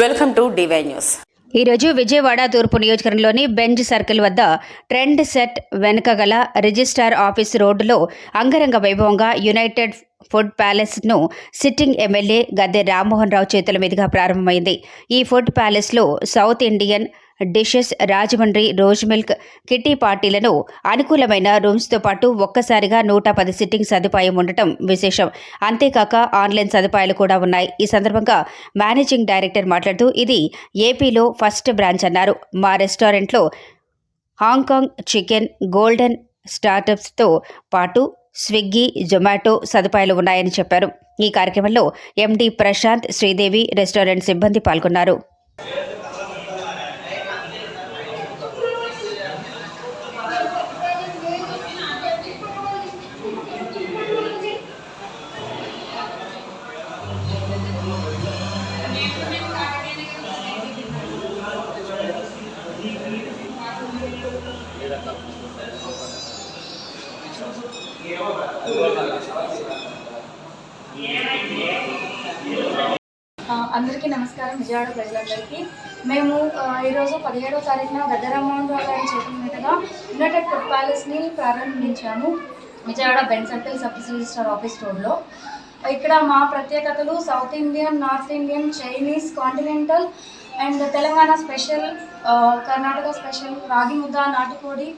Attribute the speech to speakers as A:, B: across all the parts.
A: Welcome to DY news.
B: ఈరోజు విజయవాడ తూర్పు నియోజకవర్గంలోని బెంజ్ సర్కిల్ వద్ద ట్రెండ్ సెట్ వెనుక గల రిజిస్ట్రార్ ఆఫీస్ రోడ్డులో అంగరంగ వైభవంగా యునైటెడ్ ఫుడ్ ప్యాలెస్ను సిట్టింగ్ ఎమ్మెల్యే గద్దె రామ్మోహన్ రావు చేతుల మీదుగా ప్రారంభమైంది. ఈ ఫుడ్ ప్యాలెస్లో south Indian dishes Rajahmundry rose milk kitty పార్టీలను అనుకూలమైన రూమ్స్తో పాటు ఒక్కసారిగా నూట పది సిట్టింగ్ సదుపాయం ఉండటం విశేషం. అంతేకాక ఆన్లైన్ సదుపాయాలు కూడా ఉన్నాయి. ఈ సందర్భంగా మేనేజింగ్ డైరెక్టర్ మాట్లాడుతూ ఇది ఏపీలో ఫస్ట్ బ్రాంచ్ అన్నారు. మా రెస్టారెంట్లో హాంకాంగ్ చికెన్ గోల్డెన్ స్టార్టప్స్తో పాటు స్విగ్గీ జొమాటో సదుపాయాలు ఉన్నాయని చెప్పారు. ఈ కార్యక్రమంలో ఎండి ప్రశాంత్ శ్రీదేవి రెస్టారెంట్ సిబ్బంది పాల్గొన్నారు.
C: అందరికీ నమస్కారం విజయవాడ ప్రజలందరికీ. మేము ఈరోజు పదిహేడవ తారీఖున గద్దరామోహన్ గారి చేతుల మీదుగా యునైటెడ్ ఫుడ్ ప్యాలెస్ని ప్రారంభించాము. Vijayawada Benz circle sub register office రోడ్లో. ఇక్కడ మా ప్రత్యేకతలు south Indian north Indian Chinese continental and Telangana special Karnataka special రాగి ముద్ద నాటుకోడి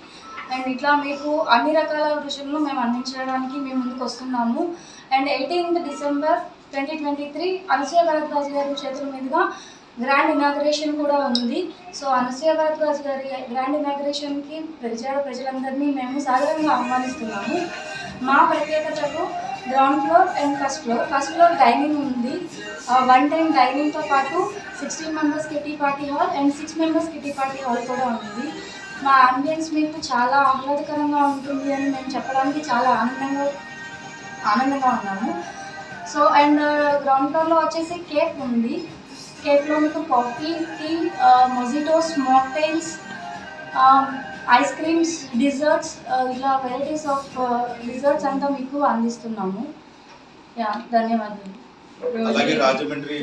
C: అండ్ ఇట్లా మీకు అన్ని రకాల విషయంలో మేము అందించడానికి మేము ముందుకు వస్తున్నాము. And eighteenth December twenty twenty three Anasuya Bharadwaj గారి చేతుల మీదుగా గ్రాండ్ ఇనాగ్రేషన్ కూడా ఉంది. సో అనసూయ భరద్వాజ్ గారి గ్రాండ్ ఇనాగ్రేషన్కి ప్రజా ప్రజలందరినీ మేము సాధారణంగా ఆహ్వానిస్తున్నాము. మా ప్రత్యేకతకు ground floor and first floor first floor dining ఉంది. వన్ టైం డైనింగ్తో పాటు sixteen members kitty party hall and six members kitty party hall కూడా ఉంది. మా అంబియన్స్ మీకు చాలా ఆహ్లాదకరంగా ఉంటుంది అని మేము చెప్పడానికి చాలా ఆనందంగా ఆనందంగా ఉన్నాము. సో అండ్ గ్రౌండ్ ఫ్లోర్లో వచ్చేసి కేఫ్ ఉంది. కేఫ్లో మీకు coffee tea mojitos mocktails ice creams desserts ఇలా వెరైటీస్ ఆఫ్ డిజర్ట్స్ అంతా మీకు అందిస్తున్నాము. యా ధన్యవాదాలు.
D: అలాగే Rajahmundry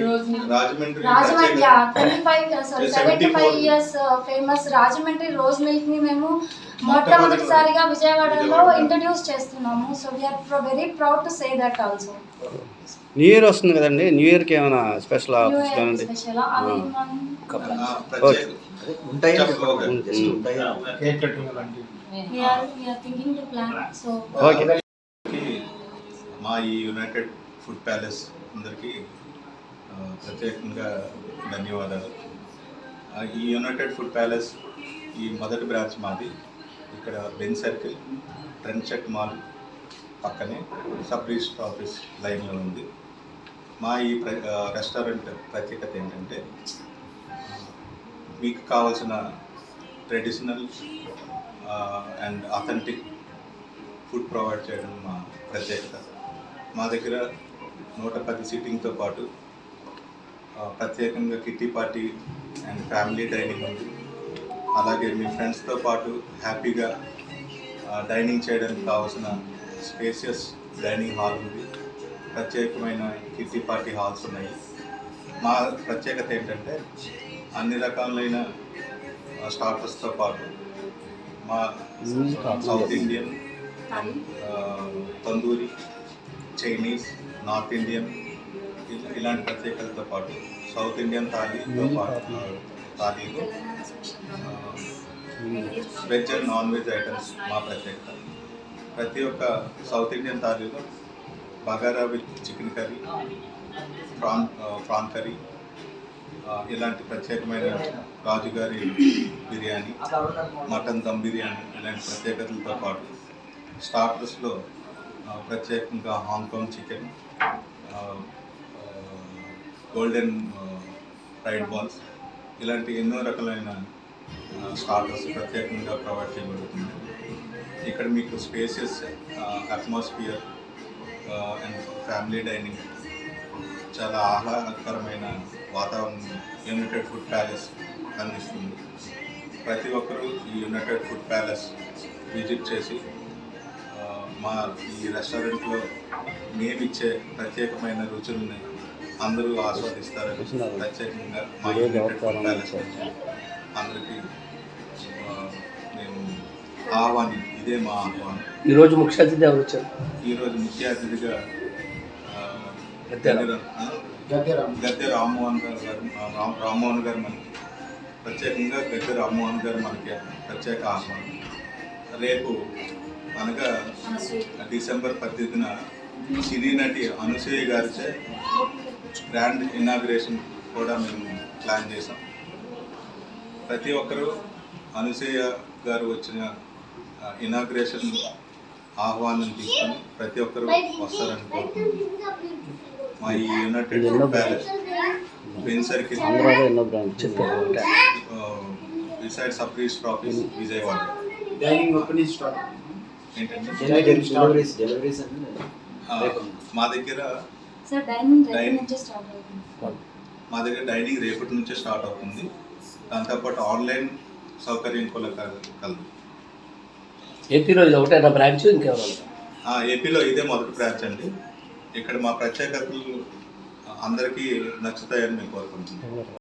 D: Rajahmundry
C: Rajahmundry twenty five sorry seventy five
D: 74
C: years famous Rajahmundry rose మిల్క్ని మేము మొట్టమొదటిసారిగా విజయవాడలో. ఇంట్రడ్యూస్ చేస్తున్నాము. So we're very proud to say that also
E: new year వస్తుంది కదండి. న్యూ ఇయర్కి ఏమైనా స్పెషల్ ఆఫర్స్
D: ప్రత్యేక
F: ఉంటాయి?
D: కేక్ కటింగ్ లాంటివి
C: we're we're thinking to plan so
E: okay
D: మా ఈ యునైటెడ్ ఫుడ్ ప్యాలెస్ అందరికీ ప్రత్యేకంగా ధన్యవాదాలు. ఈ యునైటెడ్ ఫుడ్ ప్యాలెస్ ఈ మొదటి బ్రాంచ్ మాది. ఇక్కడ బెన్ సర్కిల్ ట్రెండ్చెట్ మాల్ పక్కనే సబ్ రిజిస్టర్ ఆఫీస్ లైన్లో ఉంది. మా ఈ ప్ర రెస్టారెంట్ ప్రత్యేకత ఏంటంటే మీకు కావాల్సిన traditional and authentic food provide చేయడం మా ప్రత్యేకత. మా దగ్గర నూట పది సీటింగ్తో పాటు ప్రత్యేకంగా kitty party and family dining ఉంది. అలాగే మీ ఫ్రెండ్స్తో పాటు హ్యాపీగా డైనింగ్ చేయడానికి కావాల్సిన స్పేసియస్ డైనింగ్ హాల్ ఉంది. ప్రత్యేకమైన కిట్టి పార్టీ హాల్స్ ఉన్నాయి. మా ప్రత్యేకత ఏంటంటే అన్ని రకాలైన స్టార్టర్స్తో పాటు మా south Indian tandoori Chinese north Indian ఇలా- ఇలాంటి ప్రత్యేకతలతో పాటు సౌత్ ఇండియన్ థాలీతో పాటు థాలీలు veg and non veg items మా ప్రత్యేకత. ప్రతి ఒక్క south Indian థాలీలో bagara with chicken curry prawn prawn curry ఇలాంటి ప్రత్యేకమైన రాజుగారి బిర్యానీ మటన్ దమ్ బిర్యానీ ఇలాంటి ప్రత్యేకతలతో పాటు స్టార్టర్స్లో ప్రత్యేకంగా Hong Kong chicken golden fried balls ఇలాంటి ఎన్నో రకాలైన స్టార్టర్స్ ప్రత్యేకంగా ప్రొవైడ్ చేయబడుతుంది. ఇక్కడ మీకు spaces atmosphere and family dining చాలా ఆహ్లాదకరమైన వాతావరణం యునైటెడ్ ఫుడ్ ప్యాలెస్ అందిస్తుంది. ప్రతి ఒక్కరూ ఈ యునైటెడ్ ఫుడ్ ప్యాలెస్ విజిట్ చేసి మా ఈ రెస్టారెంట్లో మేమిచ్చే ప్రత్యేకమైన రుచుల్ని అందరూ ఆస్వాదిస్తారని. ప్రత్యేకంగా మా? అందరికీ మేము ఆహ్వానం ఇదే మా ఆహ్వానం.
A: ఈరోజు ముఖ్య అతిథి ఎవరు వచ్చారు?
D: ఈరోజు ముఖ్య అతిథిగా
A: గద్దె
D: గద్దె ఆ, గద్దె రామ్మోహన్ గారు గారు రామ్మోహన్ గారు మనకి ప్రత్యేకంగా గద్దె రామ్మోహన్ గారు మనకి ప్రత్యేక ఆహ్వానం. రేపు అనగా డిసెంబర్ పద్దెనిమిదిన సినీ నటి అనసూయ గారిచే గ్రాండ్ ఇనాగ్రేషన్ కూడా మేము ప్లాన్ చేసాం ప్రతి ఒక్కరూ అనసూయ గారు వచ్చిన ఇనాగ్రేషన్ ఆహ్వానం తీసుకొని ప్రతి ఒక్కరూ వస్తారని కోరుకుంటున్నాం. మా ఈ united palace Benz circle beside sub register office Vijayawada మా దగ్గర
C: సార్ డైనింగ్ రేపు
D: Dining.
C: నుంచే స్టార్ట్ అవుతుంది.
D: మా దగ్గర డైనింగ్ రేపటి నుంచే స్టార్ట్ అవుతుంది. దాంతోపాటు ఆన్లైన్ సౌకర్యం కూడా కలదు.
A: ఏపీలో ఒకటేనా బ్రాంచ్
D: ఏపీలో ఇదే మొదటి బ్రాంచ్ అండి. ఇక్కడ మా ప్రత్యేకతలు అందరికీ నచ్చుతాయని మేము కోరుకుంటున్నాం.